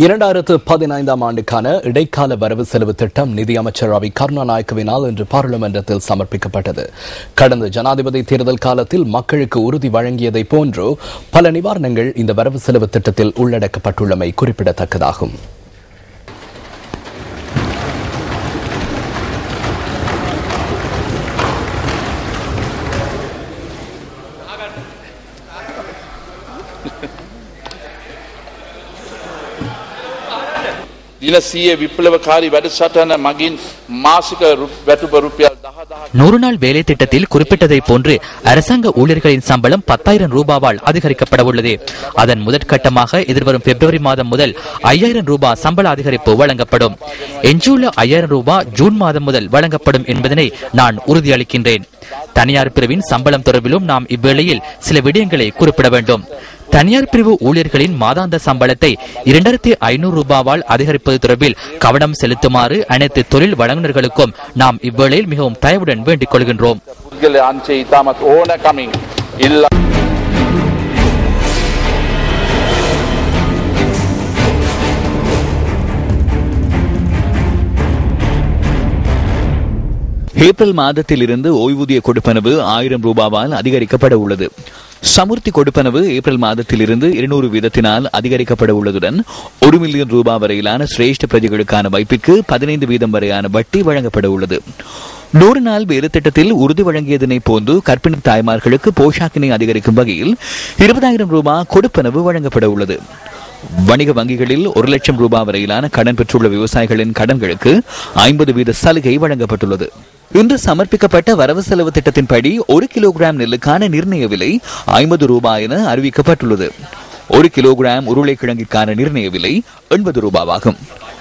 இரண்டாயிரத்து பதினைந்தாம் ஆண்டுக்கான இடைக்கால வரவு செலவு திட்டம் நிதியமைச்சர் ரவி கருணாநாயக்கவினால் இன்று பாராளுமன்றத்தில் சமர்ப்பிக்கப்பட்டது. கடந்த ஜனாதிபதி தேர்தல் காலத்தில் மக்களுக்கு உறுதி வழங்கியதை போன்று பல நிவாரணங்கள் இந்த வரவு செலவு திட்டத்தில் உள்ளடக்கப்பட்டுள்ளமை குறிப்பிடத்தக்கதாகும். நூறு நாள் வேலை திட்டத்தில் குறிப்பிட்டதைப் போன்று அரசாங்க ஊழியர்களின் சம்பளம் பத்தாயிரம் ரூபாவால் அதிகரிக்கப்பட உள்ளது அதன் முதற்கட்டமாக எதிர்வரும் பிப்ரவரி மாதம் முதல் ஐயாயிரம் ரூபாய் சம்பள அதிகரிப்பு வழங்கப்படும். எஞ்சியுள்ள ஐயாயிரம் ரூபாய் ஜூன் மாதம் முதல் வழங்கப்படும் என்பதனை நான் உறுதியளிக்கின்றேன். தனியார் பிரிவின் சம்பளம் தொடர்பிலும் நாம் இவ்வேளையில் சில விடயங்களை குறிப்பிட வேண்டும். தனியார் பிரிவு ஊழியர்களின் மாதாந்த சம்பளத்தை இரண்டாயிரத்தி ஐநூறு ரூபாவால் அதிகரிப்பது தொடர்பில் கவனம் செலுத்துமாறு அனைத்து தொழில் வழங்குனர்களுக்கும் நாம் இவ்வேளையில் மிகவும் தயவுடன் வேண்டிக் கொள்கின்றோம். ஏப்ரல் மாதத்தில் இருந்து ஓய்வூதிய கொடுப்பனவு ஆயிரம் ரூபாவால் அதிகரிக்கப்பட உள்ளது. சமுர்த்தி கொடுப்பனவு ஏப்ரல் மாதத்திலிருந்து இருநூறு வீதத்தினால் அதிகரிக்கப்பட உள்ளதுடன் ஒரு மில்லியன் ரூபாய் வரையிலான சிரேஷ்ட பிரஜைகளுக்கான வைப்புக்கு பதினைந்து வீதம் வரையான வட்டி வழங்கப்பட உள்ளது. நூறு நாள் வேறு திட்டத்தில் உறுதி வழங்கியதனை போன்று கர்ப்பிணி தாய்மார்களுக்கு போஷாக்கினை அதிகரிக்கும் வகையில் இருபதாயிரம் ரூபாய் கொடுப்பனவு வழங்கப்பட உள்ளது. வணிக வங்கிகளில் ஒரு லட்சம் ரூபாய் வரையிலான கடன் பெற்றுள்ள விவசாயிகளின் கடன்களுக்கு ஐம்பது வீத சலுகை வழங்கப்பட்டுள்ளது. இன்று சமர்ப்பிக்கப்பட்ட வரவு செலவு திட்டத்தின்படி ஒரு கிலோகிராம் நெல்லுக்கான நிர்ணய விலை ஐம்பது ரூபாய் என அறிவிக்கப்பட்டுள்ளது. ஒரு கிலோகிராம் உருளைக்கிழங்கிற்கான நிர்ணய விலை எண்பது ரூபாவாகும்.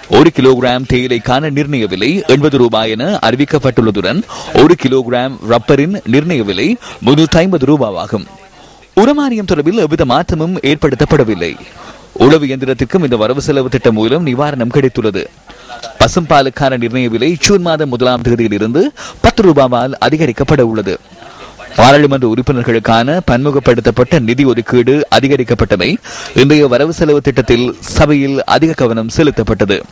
ஒரு கிலோகிராம் தேயிலைக்கான நிர்ணய விலை எண்பது ரூபாய் என அறிவிக்கப்பட்டுள்ளதுடன் ஒரு கிலோகிராம் ரப்பரின் நிர்ணய விலை முன்னூற்றி ஐம்பது ரூபாவாகும். உரமானியம் தொடர்பில் எவ்வித மாற்றமும் ஏற்படுத்தப்படவில்லை. உழவு இயந்திரத்திற்கும் இந்த வரவு செலவு திட்டம் மூலம் நிவாரணம் கிடைத்துள்ளது. பசும்பாலுக்கான நிர்ணய விலை ஜூன் மாதம் முதலாம் தேதியில் இருந்து பத்து ரூபாவால் அதிகரிக்கப்பட உள்ளது. பாராளுமன்ற உறுப்பினர்களுக்கான பன்முகப்படுத்தப்பட்ட நிதி ஒதுக்கீடு அதிகரிக்கப்பட்டமை இன்றைய வரவு செலவு திட்டத்தில் சபையில் அதிக கவனம் செலுத்தப்பட்டது.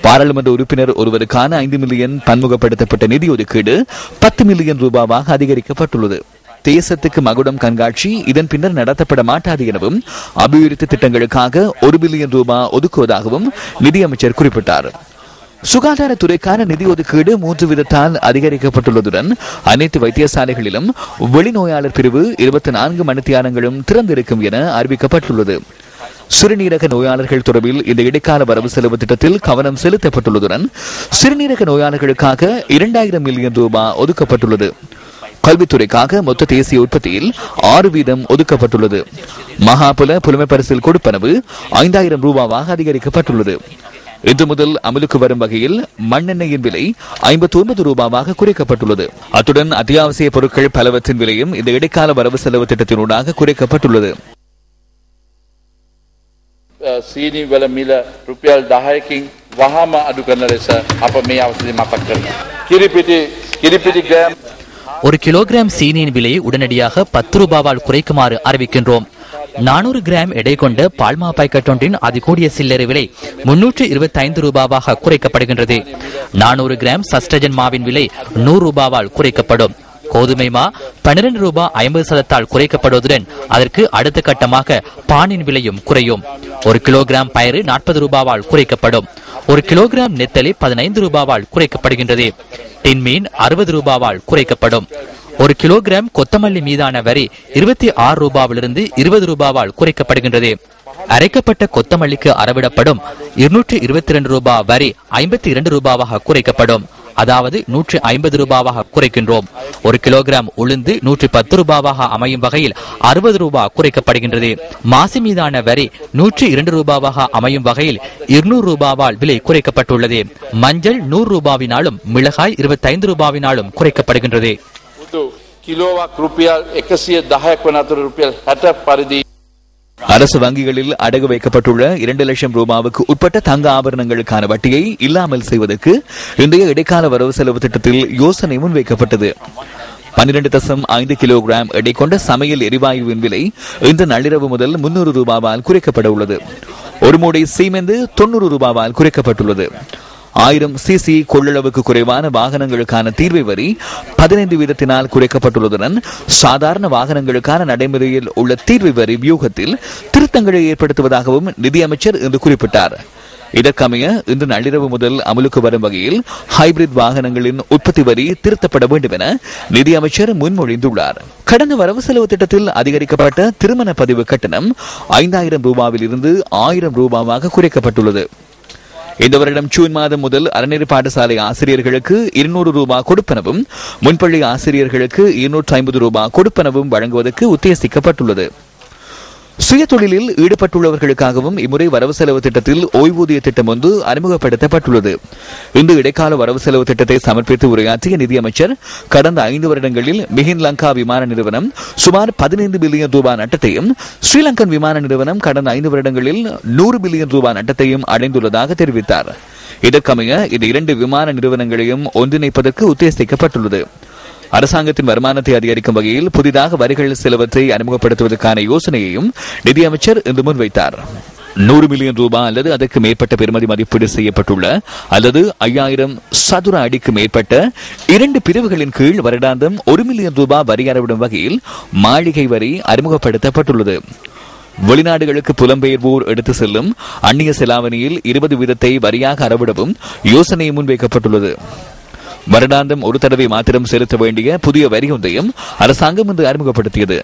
பாராளுமன்ற உறுப்பினர் ஒருவருக்கான ஐந்து மில்லியன் பன்முகப்படுத்தப்பட்ட நிதி ஒதுக்கீடு பத்து மில்லியன் ரூபாவாக அதிகரிக்கப்பட்டுள்ளது. தேசத்துக்கு மகுடம் கண்காட்சி இதன் பின்னர் நடத்தப்பட மாட்டாது எனவும் அபிவிருத்தி திட்டங்களுக்காக ஒரு பில்லியன் ரூபாய் ஒதுக்குவதாகவும் நிதியமைச்சர் குறிப்பிட்டார். சுகாதாரத்துறைக்கான நிதி ஒதுக்கீடு மூன்று விதத்தால் அதிகரிக்கப்பட்டுள்ளதுடன் அனைத்து வைத்தியசாலைகளிலும் வெளிநோயாளர் பிரிவு இருபத்தி நான்கு மணித்தியானங்களும் திறந்திருக்கும் என அறிவிக்கப்பட்டுள்ளது. சிறுநீரக நோயாளர்கள் தொடர்பில் இந்த இடைக்கால வரவு செலவு திட்டத்தில் கவனம் செலுத்தப்பட்டுள்ளதுடன் சிறுநீரக நோயாளர்களுக்காக இரண்டாயிரம் மில்லியன் ரூபாய் ஒதுக்கப்பட்டுள்ளது. கல்வித்துறைக்காக மொத்த தேசிய உற்பத்தியில் ஆறு வீதம் ஒதுக்கப்பட்டுள்ளது மகாபுல புலமை பரிசில் கொடுப்பனவு ஐந்தாயிரம் ரூபாவாக அதிகரிக்கப்பட்டுள்ளது இன்று முதல் அமலுக்கு வரும் வகையில் மண்ணெண்ணெயின் விலை ஐம்பத்தி ஒன்பது ரூபாவாக குறைக்கப்பட்டுள்ளது அத்துடன் அத்தியாவசிய பொருட்கள் பலவற்றின் விலையும் இந்த இடைக்கால வரவு செலவு திட்டத்தினூடாக குறைக்கப்பட்டுள்ளது සීනි වල මිල රුපියල් දහයකින් වහම අඩු කරන ලෙස අප මේ අවසරි මතක් කරනවා. කිරිපිටි කිරිපිටි ග්‍රෑම් ஒரு கிலோகிராம் சீனியின் விலையை உடனடியாக பத்து ரூபாவால் குறைக்குமாறு அறிவிக்கின்றோம். நானூறு கிராம் எடை கொண்ட பால்மா பாக்கெட் ஒன்றின் அதிகூடிய சில்லறை விலை முன்னூற்று இருபத்தி ஐந்து ரூபாவாக குறைக்கப்படுகின்றது. நானூறு கிராம் சஸ்டஜன் மாவின் விலை நூறு ரூபாவால் குறைக்கப்படும். கோதுமை மா பன்னிரண்டு ரூபாய் ஐம்பது சதத்தால் குறைக்கப்படுவதுடன் அதற்கு அடுத்த கட்டமாக பானின் விலையும் குறையும். ஒரு கிலோகிராம் பயிறு நாற்பது ரூபாவால் குறைக்கப்படும். ஒரு கிலோகிராம் நெத்தலி பதினைந்து ரூபாவால் குறைக்கப்படுகின்றது. டின்மீன் அறுபது ரூபாவால் குறைக்கப்படும். ஒரு கிலோகிராம் கொத்தமல்லி மீதான வரி இருபத்தி ஆறு ரூபாவிலிருந்து இருபது ரூபாவால் குறைக்கப்படுகின்றது. அரைக்கப்பட்ட கொத்தமல்லிக்கு அறவிடப்படும் இருநூற்றி இருபத்தி இரண்டு ரூபாய் வரி ஐம்பத்தி இரண்டு ரூபாவாக குறைக்கப்படும். அதாவது நூற்றி ஐம்பது ரூபாவாக குறைக்கின்றோம். ஒரு கிலோகிராம் உளுந்து நூற்றி பத்து ரூபாவாக அமையும் வகையில் அறுபது ரூபாய் குறைக்கப்படுகின்றது. மாசு மீதான வரி நூற்றி இரண்டு ரூபாவாக அமையும் வகையில் இருநூறு ரூபாவால் விலை குறைக்கப்பட்டுள்ளது. மஞ்சள் நூறு ரூபாவினாலும் மிளகாய் இருபத்தைந்து ரூபாவினாலும் குறைக்கப்படுகின்றது. கிலோவாக் ரூபியால் எக்கசிய தஹாக் ரூபியால் பரிதி அரசு வங்கிகளில் அடகு வைக்கப்பட்டுள்ள இரண்டு லட்சம் ரூபாவுக்கு உட்பட்ட தங்க ஆபரணங்களுக்கான வட்டியை இல்லாமல் செய்வதற்கு இன்றைய இடைக்கால வரவு செலவு திட்டத்தில் யோசனை முன்வைக்கப்பட்டது. பன்னிரண்டு தசம் ஐந்து கிலோகிராம் எடை கொண்ட சமையல் எரிவாயுவின் விலை இன்று நள்ளிரவு முதல் முன்னூறு ரூபாவால் குறைக்கப்பட உள்ளது. ஒரு மூடை சீமெந்து தொண்ணூறு ரூபாவால் குறைக்கப்பட்டுள்ளது. ஆயிரம் சிசி கொள்ளளவுக்கு குறைவான வாகனங்களுக்கான தீர்வை வரி பதினைந்து வீதத்தினால் குறைக்கப்பட்டுள்ளதுடன் சாதாரண வாகனங்களுக்கான நடைமுறையில் உள்ள தீர்வை வரி வியூகத்தில் திருத்தங்களை ஏற்படுத்துவதாகவும் நிதியமைச்சர் இன்று குறிப்பிட்டார். இதற்கமைய இன்று நள்ளிரவு முதல் அமலுக்கு வரும் வகையில் ஹைபிரிட் வாகனங்களின் உற்பத்தி வரி திருத்தப்பட வேண்டும் என நிதியமைச்சர் முன்மொழிந்துள்ளார். கடந்த வரவு செலவு திட்டத்தில் அதிகரிக்கப்பட்ட திருமண பதிவு கட்டணம் ஐந்தாயிரம் ரூபாவில் இருந்து ஆயிரம் ரூபாவாக குறைக்கப்பட்டுள்ளது. இந்த வருடம் ஜூன் மாதம் முதல் அறநெறி பாடசாலை ஆசிரியர்களுக்கு இருநூறு ரூபாய் கொடுப்பனவும் முன்பள்ளி ஆசிரியர்களுக்கு இருநூற்றி ஐம்பது ரூபாய் கொடுப்பனவும் வழங்குவதற்கு உத்தேசிக்கப்பட்டுள்ளது. சுய தொழிலில் ஈடுபட்டுள்ளவர்களுக்காகவும் இம்முறை வரவு செலவு திட்டத்தில் ஓய்வூதிய திட்டம் ஒன்று அறிமுகப்படுத்தப்பட்டுள்ளது. இந்த இடைக்கால வரவு செலவு திட்டத்தை சமர்ப்பித்து உரையாற்றிய நிதியமைச்சர் கடந்த ஐந்து வருடங்களில் மிகின் லங்கா விமான நிறுவனம் சுமார் பதினைந்து பில்லியன் ரூபாய் நட்டத்தையும் ஸ்ரீலங்கன் விமான நிறுவனம் கடந்த ஐந்து வருடங்களில் நூறு பில்லியன் ரூபாய் நட்டத்தையும் அடைந்துள்ளதாக தெரிவித்தார். இதற்கமைய இந்த இரண்டு விமான நிறுவனங்களையும் ஒன்றிணைப்பதற்கு உத்தேசிக்கப்பட்டுள்ளது. அரசாங்கத்தின் வருமானத்தை அதிகரிக்கும் வகையில் புதிதாக வரிகள் சிலவற்றை அறிமுகப்படுத்துவதற்கான யோசனையையும் நிதியமைச்சர் இன்று முன்வைத்தார். நூறு மில்லியன் ரூபாய் அல்லது அதற்கு மேற்பட்ட பெறுமதி மதிப்பீடு செய்யப்பட்டுள்ள அல்லது ஐயாயிரம் சதுர அடிக்கு மேற்பட்ட இரண்டு பிரிவுகளின் கீழ் வருடாந்தம் ஒரு மில்லியன் ரூபாய் வரி அறவிடும் வகையில் மாளிகை வரி அறிமுகப்படுத்தப்பட்டுள்ளது. வெளிநாடுகளுக்கு புலம்பெயர்வோர் எடுத்து செல்லும் அந்நிய செலாவணியில் இருபது வீதத்தை வரியாக அறவிடவும் யோசனை முன்வைக்கப்பட்டுள்ளது. வருடாந்தம் ஒரு தடவை மாத்திரம் செலுத்த வேண்டிய புதிய வரி ஒன்றையும் அரசாங்கம் இன்று அறிமுகப்படுத்தியது.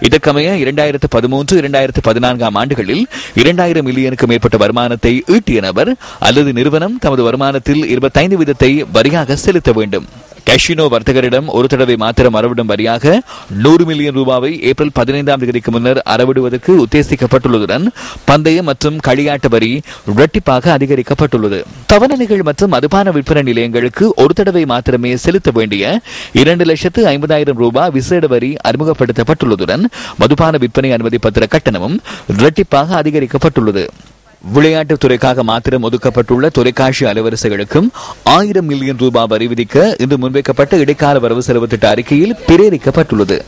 இதற்கமைய இரண்டாயிரத்து பதிமூன்று இரண்டாயிரத்து பதினான்காம் ஆண்டுகளில் இரண்டாயிரம் மில்லியனுக்கு மேற்பட்ட வருமானத்தை ஈட்டிய நபர் அல்லது நிறுவனம் தமது வருமானத்தில் இருபத்தைந்து வீதத்தை வரியாக செலுத்த வேண்டும். கேஷினோ வர்த்தகரிடம் ஒரு தடவை மாத்திரம் அறவிடும் வரியாக நூறு மில்லியன் ரூபாவை ஏப்ரல் பதினைந்தாம் தேதிக்கு முன்னர் அறவிடுவதற்கு உத்தேசிக்கப்பட்டுள்ளதுடன் பந்தய மற்றும் களியாட்டு வரி இரட்டிப்பாக அதிகரிக்கப்பட்டுள்ளது. தவணனைகள் மற்றும் மதுபான விற்பனை நிலையங்களுக்கு ஒரு தடவை மாத்திரமே செலுத்த வேண்டிய இரண்டு லட்சத்து ஐம்பதாயிரம் ரூபாய் விசேட வரி அறிமுகப்படுத்தப்பட்டுள்ளதுடன் மதுபான விற்பனை அனுமதி பத்திர கட்டணமும் இரட்டிப்பாக அதிகரிக்கப்பட்டுள்ளது. விளையாட்டுத் துறைக்காக மாத்திரம் ஒதுக்கப்பட்டுள்ள தொலைக்காட்சி அலைவரிசைகளுக்கும் ஆயிரம் மில்லியன் ரூபாய் வரி விதிக்க இன்று முன்வைக்கப்பட்ட இடைக்கால வரவு செலவு திட்ட அறிக்கையில் பிரேரிக்கப்பட்டுள்ளது.